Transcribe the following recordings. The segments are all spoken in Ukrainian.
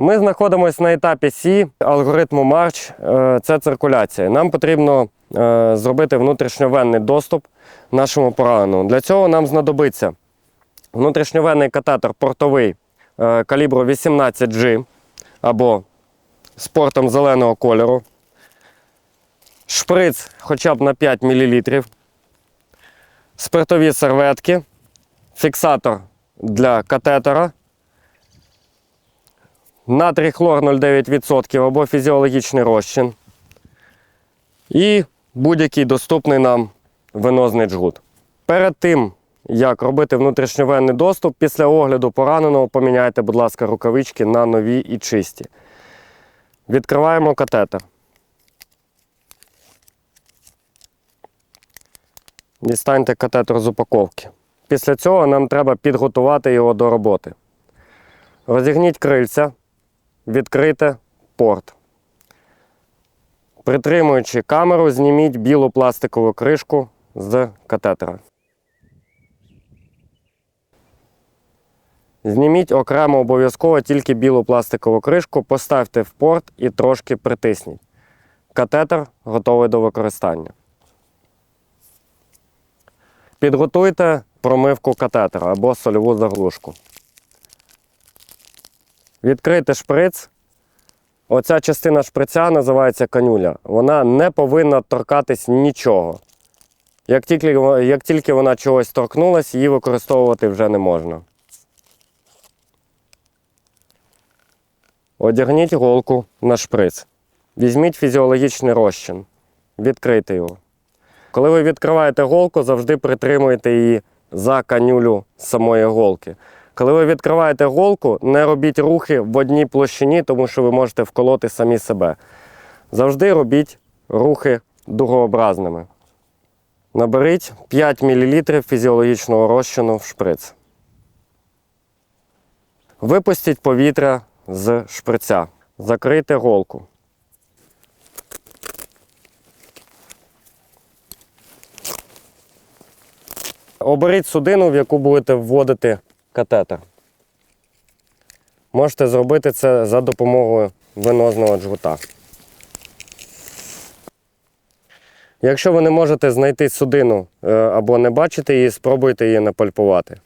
Ми знаходимося на етапі Сі алгоритму Марч. Е, Це циркуляція. Нам потрібно е, зробити внутрішньовенний доступ нашому пораненому. Для цього нам знадобиться внутрішньовенний катетер портовий е, калібру 18G або з портом зеленого кольору, шприц хоча б на 5 мл, спиртові серветки, фіксатор для катетера, натрій хлор 0,9% або фізіологічний розчин. І будь-який доступний нам венозний джгут. Перед тим, як робити внутрішньовенний доступ, після огляду пораненого поміняйте, будь ласка, рукавички на нові і чисті. Відкриваємо катетер. Дістаньте катетер з упаковки. Після цього нам треба підготувати його до роботи. Розігніть крильця, відкрийте порт. Притримуючи камеру, зніміть білу пластикову кришку з катетера. Зніміть окремо обов'язково тільки білу пластикову кришку, поставте в порт і трошки притисніть. Катетер готовий до використання. Підготуйте промивку катетера або сольову заглушку. Відкрийте шприц. Оця частина шприця називається канюля. Вона не повинна торкатись нічого. Як тільки, як тільки вона чогось торкнулась, її використовувати вже не можна. Одягніть голку на шприц. Візьміть фізіологічний розчин. Відкрийте його. Коли ви відкриваєте голку, завжди притримуйте її за канюлю самої голки. Коли ви відкриваєте голку, не робіть рухи в одній площині, тому що ви можете вколоти самі себе. Завжди робіть рухи дугообразними. Наберіть 5 мл фізіологічного розчину в шприц. Випустіть повітря з шприця. Закрийте голку. Оберіть судину, в яку будете вводити катетер. Можете зробити це за допомогою венозного джгута. Якщо ви не можете знайти судину е, або не бачите її, спробуйте її напальпувати.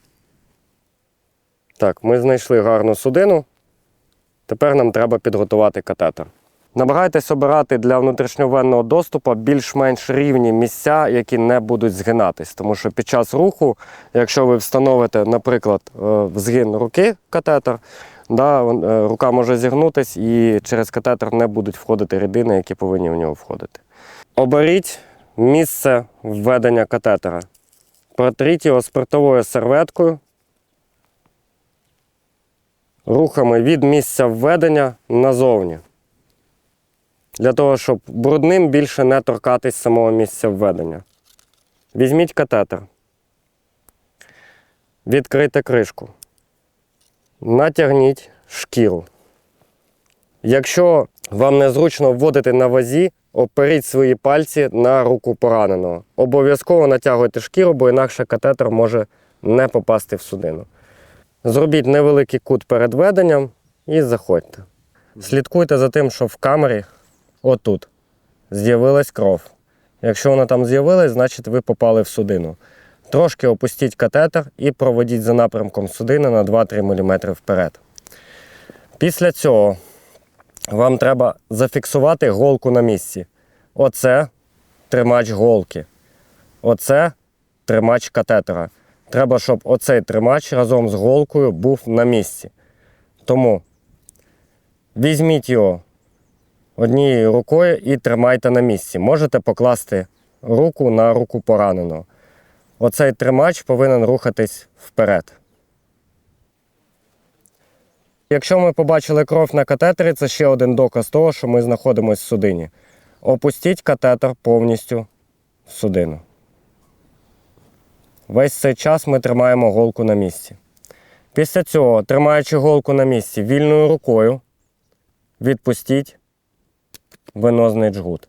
Так, ми знайшли гарну судину. Тепер нам треба підготувати катетер. Намагайтесь обирати для внутрішньовенного доступу більш-менш рівні місця, які не будуть згинатись. Тому що під час руху, якщо ви встановите, наприклад, е, згин руки катетер, да, е, рука може зігнутись і через катетер не будуть входити рідини, які повинні в нього входити. Оберіть місце введення катетера. Протріть його спиртовою серветкою рухами від місця введення назовні. Для того, щоб брудним більше не торкатись самого місця введення. Візьміть катетер. Відкрийте кришку. Натягніть шкіру. Якщо вам незручно вводити на вазі, оперіть свої пальці на руку пораненого. Обов'язково натягуйте шкіру, бо інакше катетер може не попасти в судину. Зробіть невеликий кут перед веденням і заходьте. Слідкуйте за тим, що в камері отут з'явилась кров. Якщо вона там з'явилась, значить ви попали в судину. Трошки опустіть катетер і проведіть за напрямком судини на 2-3 мм вперед. Після цього вам треба зафіксувати голку на місці. Оце тримач голки. Оце тримач катетера. Треба, щоб оцей тримач разом з голкою був на місці. Тому візьміть його однією рукою і тримайте на місці. Можете покласти руку на руку пораненого. Оцей тримач повинен рухатись вперед. Якщо ми побачили кров на катетері, це ще один доказ того, що ми знаходимося в судині. Опустіть катетер повністю в судину. Весь цей час ми тримаємо голку на місці. Після цього, тримаючи голку на місці вільною рукою, відпустіть венозний джгут.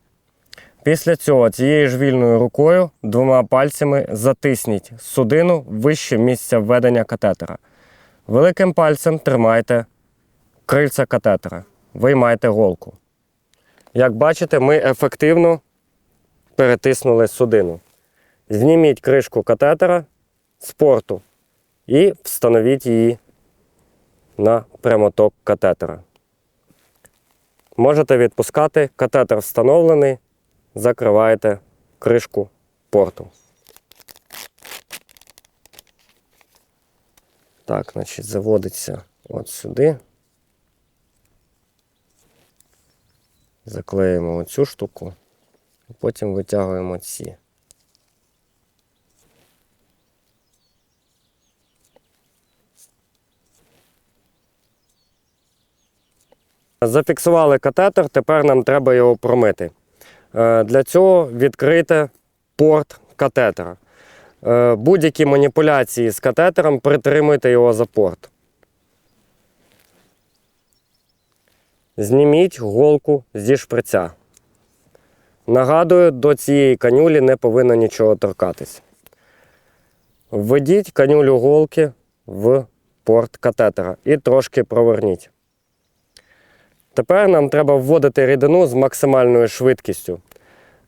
Після цього цією ж вільною рукою двома пальцями затисніть судину вище місця введення катетера. Великим пальцем тримайте крильця катетера. Виймайте голку. Як бачите, ми ефективно перетиснули судину. Зніміть кришку катетера з порту і встановіть її на прямоток катетера. Можете відпускати, катетер встановлений, закриваєте кришку порту. Так, значить, заводиться от сюди. Заклеїмо оцю штуку, потім витягуємо ці. Зафіксували катетер, тепер нам треба його промити. Е, Для цього відкрити порт катетера. Е, Будь-які маніпуляції з катетером притримуйте його за порт. Зніміть голку зі шприця. Нагадую, до цієї канюлі не повинно нічого торкатись. Введіть канюлю голки в порт катетера і трошки проверніть. Тепер нам треба вводити рідину з максимальною швидкістю.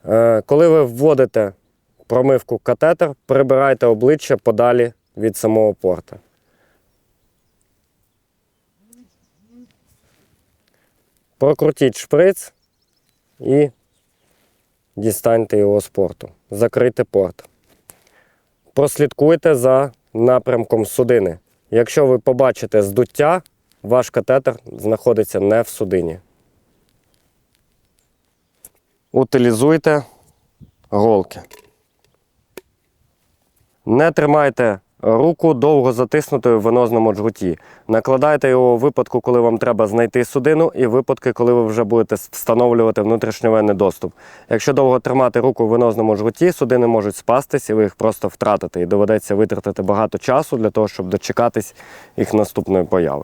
Е, Коли ви вводите промивку катетер, прибирайте обличчя подалі від самого порта. Прокрутіть шприц і дістаньте його з порту. Закрийте порт. Прослідкуйте за напрямком судини. Якщо ви побачите здуття, ваш катетер знаходиться не в судині. Утилізуйте голки. Не тримайте руку довго затиснутою в венозному джгуті. Накладайте його у випадку, коли вам треба знайти судину, і випадки, коли ви вже будете встановлювати внутрішньовенний доступ. Якщо довго тримати руку в венозному жгуті, судини можуть спастись і ви їх просто втратите. І доведеться витратити багато часу для того, щоб дочекатись їх наступної появи.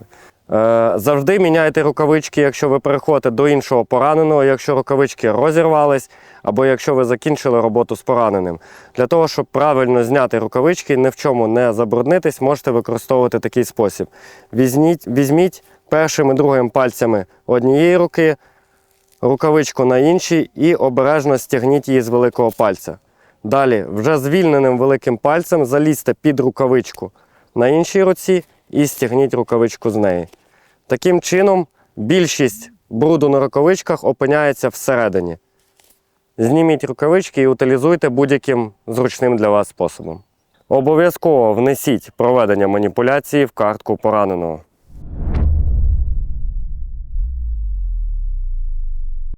Е, Завжди міняйте рукавички, якщо ви переходите до іншого пораненого, якщо рукавички розірвались, або якщо ви закінчили роботу з пораненим. Для того, щоб правильно зняти рукавички, ні в чому не забруднитись, можете використовувати такий спосіб. Візьміть, візьміть першим і другим пальцями однієї руки, рукавичку на іншій і обережно стягніть її з великого пальця. Далі, вже звільненим великим пальцем залізьте під рукавичку на іншій руці і стягніть рукавичку з неї. Таким чином, більшість бруду на рукавичках опиняється всередині. Зніміть рукавички і утилізуйте будь-яким зручним для вас способом. Обов'язково внесіть проведення маніпуляції в картку пораненого.